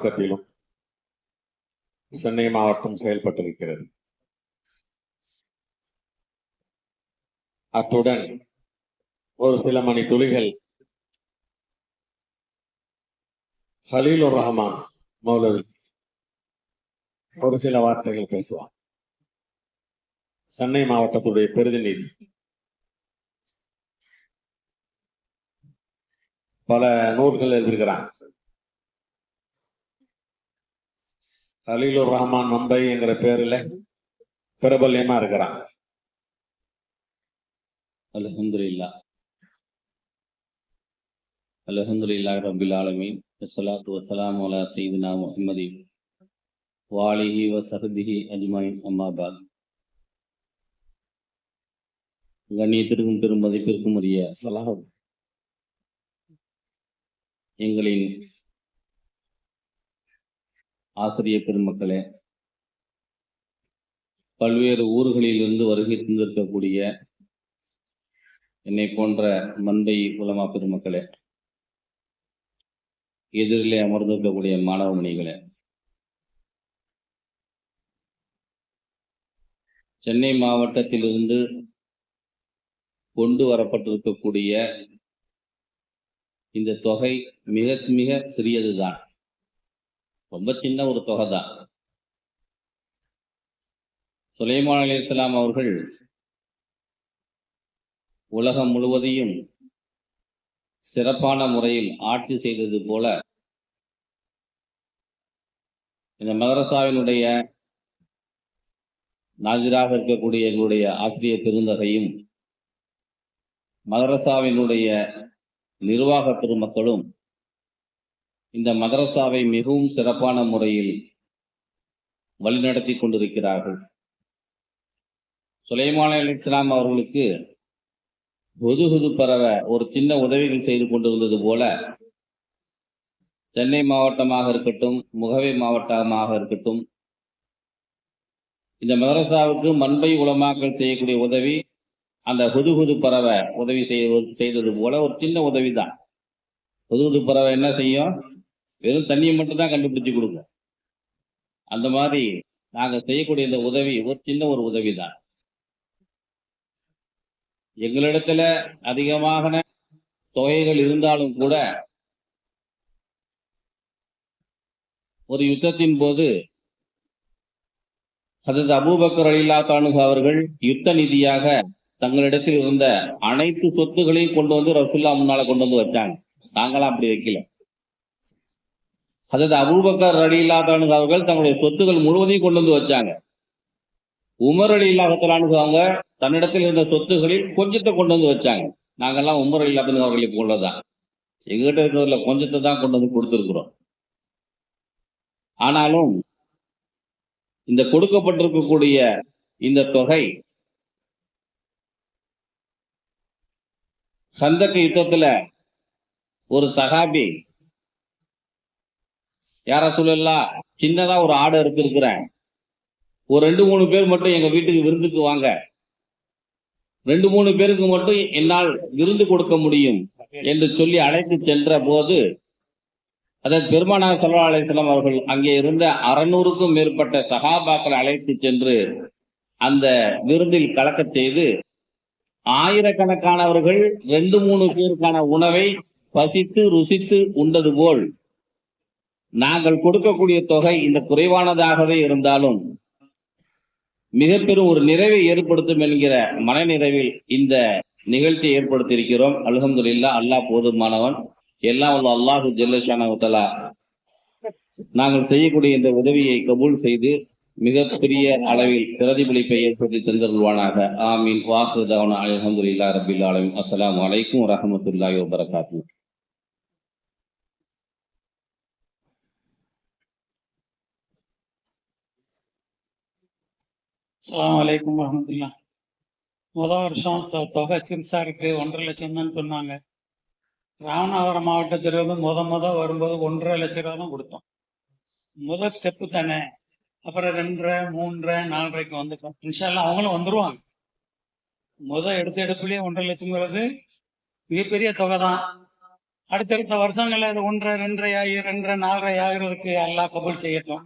பக்கத்திலும் சென்னை மாவட்டம் செயல்பட்டிருக்கிறது. அத்துடன் ஒரு சில மணி துளிகள் ஹலீலுர் ரஹ்மான் மௌலவி ஒரு சில வார்த்தைகள் பேசுவார். சென்னை மாவட்டத்துடைய பிரதிநிதி. பல நூல்கள் எழுதியிருக்கிறாங்க ஹலீலுர் ரஹ்மான் மும்பை என்கிற பேர்ல பிரபல்யமா இருக்கிறான். அல்ஹம்துலில்லா. அல்ஹம்துலில்லாஹ் ரப்பில் ஆலமீன். வஸ்ஸலாத்து வஸ்ஸலாமு அலா சய்யிதினா முஹம்மதி வாலிஹி வசஹபிஹி அஜ்மாயின். அம்மா பாத். கண்ணியத்திற்கும் பெரும் மதிப்பிற்கும் உரிய எங்களின் ஆசிரிய பெருமக்களே பல்வேறு ஊர்களிலிருந்து வருகை தந்திருக்கக்கூடிய என்னை போன்ற மந்தை உலமா பெருமக்களே எதிரிலே அமர்ந்திருக்கக்கூடிய மாணவ மணிகளே சென்னை மாவட்டத்திலிருந்து கொண்டு வரப்பட்டிருக்கக்கூடிய இந்த தொகை மிக மிக சிறியதுதான். ரொம்ப சின்ன ஒரு தொகை தான் சுலைமான் அலி இஸ்லாம் அவர்கள் உலகம் முழுவதையும் சிறப்பான முறையில் ஆட்சி செய்தது போல இந்த மதரசாவினுடைய நாஜிராக இருக்கக்கூடிய எங்களுடைய ஆசிரியர் பெருந்தகையும் மதரசாவினுடைய நிர்வாக பெருமக்களும் இந்த மதரசாவை மிகவும் சிறப்பான முறையில் வழிநடத்தி கொண்டிருக்கிறார்கள். சுலைமான் அலி இஸ்லாம் அவர்களுக்கு ஒதுகுது பரவ ஒரு சின்ன உதவிகள் செய்து கொண்டிருந்தது போல சென்னை மாவட்டமாக இருக்கட்டும் முகவை மாவட்டமாக இருக்கட்டும் இந்த மதரசாவுக்கு மண்பை உலமாக்கல் செய்யக்கூடிய உதவி அந்த ஹுதுகுது பறவை உதவி செய்ய செய்தது போல ஒரு சின்ன உதவி தான் ஹுதுகுது பறவை என்ன செய்யும்? வெறும் தண்ணியை மட்டும் தான் கண்டுபிடிச்சு கொடுங்க. அந்த மாதிரி நாங்க செய்யக்கூடிய இந்த உதவி ஒரு சின்ன ஒரு உதவி தான் எங்களிடத்துல அதிகமான தொகைகள் இருந்தாலும் கூட ஒரு யுத்தத்தின் போது அதது அபூபக்கர் அலில்லா தானுக அவர்கள் யுத்த நிதியாக தங்களிடத்தில் இருந்த அனைத்து சொத்துகளையும் கொண்டு வந்து ரசுல்லா முன்னால கொண்டு வந்து வச்சாங்க. நாங்களாம் அப்படி வைக்கல. அதாவது அபூபக்கர் அடி தானுக அவர்கள் தங்களுடைய சொத்துகள் முழுவதையும் கொண்டு வந்து வச்சாங்க. உமர் அலி இல்லாஹத்தலானு அவங்க தன்னிடத்தில் இருந்த சொத்துகளில் கொஞ்சத்தை கொண்டு வந்து வச்சாங்க. நாங்கெல்லாம் உமர் அலி இல்லாதனு அவர்களுக்கு உள்ளதான் எங்ககிட்ட இருக்கிறதுல கொஞ்சத்தை தான் கொண்டு வந்து கொடுத்துருக்குறோம். ஆனாலும் இந்த கொடுக்கப்பட்டிருக்கக்கூடிய இந்த தொகை சந்தக்க யுத்தத்துல ஒரு சகாபி யாரா சொல்லலாம் சின்னதா ஒரு ஆடு இருக்கிறேன். ஒரு ரெண்டு மூணு பேர் மட்டும் எங்க வீட்டுக்கு விருந்துக்கு வாங்க. ரெண்டு மூணு பேருக்கு மட்டும் என்னால் விருந்து கொடுக்க முடியும் என்று சொல்லி அழைத்து சென்ற போது அதாவது பெருமானார் சல்லா அலிஸ்லாம் அவர்கள் அங்கே இருந்த அறுநூறுக்கும் மேற்பட்ட சகாபாக்களை அழைத்து சென்று அந்த விருந்தில் கலக்கச் செய்து ஆயிரக்கணக்கானவர்கள் ரெண்டு மூணு பேருக்கான உணவை பசித்து ருசித்து உண்டது போல் நாங்கள் கொடுக்கக்கூடிய தொகை இந்த குறைவானதாகவே இருந்தாலும் மிக பெரும் ஒரு நிறைவை ஏற்படுத்தும் என்கிற மனநிறைவில் இந்த நிகழ்ச்சியை ஏற்படுத்தி இருக்கிறோம் அல்லாஹ் போதுமானவன். எல்லாம் உள்ள அல்லாஹு ஜெல்லஷானவத்தலா நாங்கள் செய்யக்கூடிய இந்த உதவியை கபூல் செய்து மிகப்பெரிய அளவில் பிரதிபலிப்பை ஏற்படுத்தி தந்தருள்வானாக ஆமீன். வாக்கு தவன அலமதுல்லா ரபில் ஆலமின். அஸ்லாம் அலைக்கும் வரஹமத்துல்லாஹி வபரகாத்து அஸ்லாம் வலைக்கம் வரமத்துல்லா முதல் வருஷம் தொகை சிறுசா இருக்கு ஒன்றரை லட்சம் தான் சொன்னாங்க. ராமநாதபுரம் மாவட்டத்திலிருந்து முத முத வரும்போது ஒன்றரை லட்ச ரூபா தான் கொடுத்தோம். முதல் ஸ்டெப்பு தானே. அப்புறம் ரெண்டரை மூன்றரை நாலரைக்கு வந்துட்டோம். இன்ஷால்லாம் அவங்களும் வந்துருவாங்க. முத எடுத்த எடுப்புலயே ஒன்றரை லட்சங்கிறது மிகப்பெரிய தொகை தான். அடுத்தடுத்த வருஷங்கள்ல அது ஒன்றரை ரெண்டரை ஆகி ரெண்டரை நாலரை ஆகிறதுக்கு எல்லாம் கபல் செய்யட்டும்.